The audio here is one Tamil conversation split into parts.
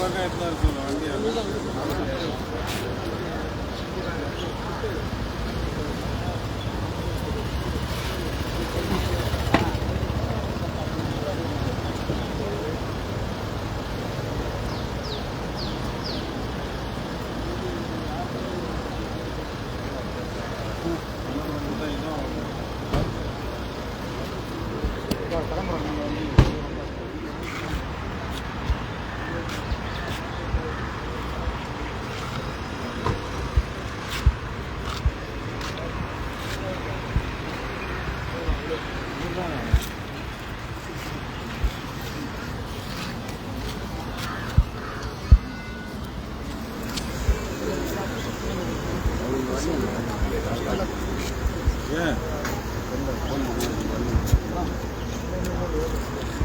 Gracias.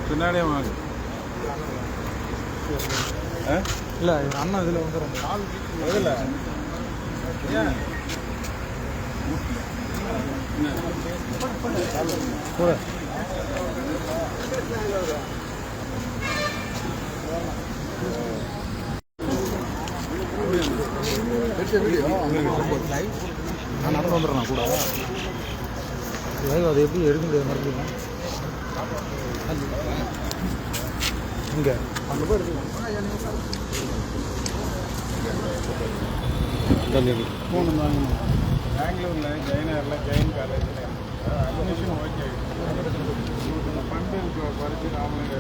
பின்னாடியே வாங்க ஆ இல்லை அண்ணா இதில் வந்துடுறோம் எதில் ஏன் கூட நான் நடந்து வந்துடுறேன் கூட. லைவ் அது எப்படி எடுக்க முடியாது மறுபடியும் இங்கே. அங்கே போய் எடுத்துக்கலாம் ஃபோன் வாங்கணும் பெங்களூர்ல ஜெயினர்ல ஜெயின் காலேஜில் அட்மிஷன் ஓகே. ஃபண்டு படித்து நாமளே